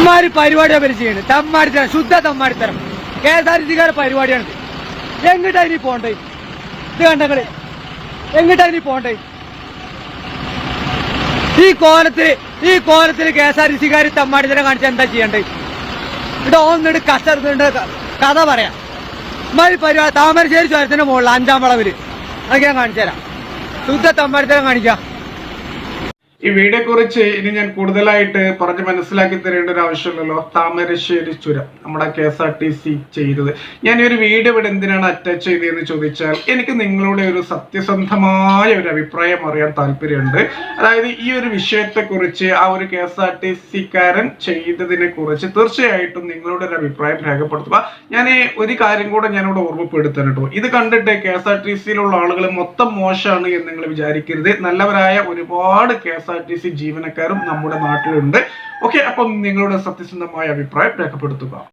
ഇമാര് പരിപാടിയാണ് പേര് ചെയ്യണത്. തമ്മാടിത്തരം ശുദ്ധ തമ്മാടിത്തരം. കെ എസ് ആർ ടി സിക്കാരുടെ പരിപാടിയാണ് എങ്ങോട്ടാ ഇനി പോണ്ടേ? ഇത് കണ്ടങ്ങൾ എങ്ങോട്ടാ ഇനി പോണ്ടേ? ഈ കോലത്തിൽ ഈ കോലത്തിൽ കെ എസ് ആർ ടി സിക്കാർ തമ്മാടിത്തരം കാണിച്ച എന്താ ചെയ്യണ്ടേ? ഇവിടെ ഒന്നിട്ട് കഷ്ട കഥ പറയാം. ഇമാര് പരിപാടി താമരശ്ശേരി ചുരത്തിന്റെ മുകളിൽ അഞ്ചാം വളവിൽ. അതൊക്കെ ഞാൻ ശുദ്ധ തമ്മാടിത്തരം കാണിക്കാം. ഈ വീഡിയോ കുറിച്ച് ഇനി ഞാൻ കൂടുതലായിട്ട് പറഞ്ഞ് മനസ്സിലാക്കി തരേണ്ട ഒരു ആവശ്യമില്ലല്ലോ. താമരശ്ശേരി ചുരം നമ്മുടെ K S R T C ചെയ്തത്. ഞാൻ ഈ ഒരു വീഡിയോ ഇവിടെ എന്തിനാണ് അറ്റാച്ച് ചെയ്തതെന്ന് ചോദിച്ചാൽ എനിക്ക് നിങ്ങളുടെ ഒരു സത്യസന്ധമായ ഒരു അഭിപ്രായം അറിയാൻ താല്പര്യമുണ്ട്. അതായത് ഈ ഒരു വിഷയത്തെ കുറിച്ച് ആ ഒരു കെ എസ് ആർ ടി സിക്കാരൻ ചെയ്തതിനെ കുറിച്ച് തീർച്ചയായിട്ടും നിങ്ങളുടെ ഒരു അഭിപ്രായം രേഖപ്പെടുത്തുക. ഞാൻ ഒരു കാര്യം കൂടെ ഞാനിവിടെ ഓർമ്മപ്പെടുത്താൻ കേട്ടോ ഇത് കണ്ടിട്ട് കെ എസ് ആർ ടി സിയിലുള്ള ആളുകൾ മൊത്തം മോശമാണ് എന്ന് നിങ്ങൾ വിചാരിക്കരുത്. നല്ലവരായ ഒരുപാട് കെ എസ് ടി സി ജീവനക്കാരും നമ്മുടെ നാട്ടിലുണ്ട്. ഓക്കെ അപ്പം നിങ്ങളുടെ സത്യസന്ധമായ അഭിപ്രായം രേഖപ്പെടുത്തുക.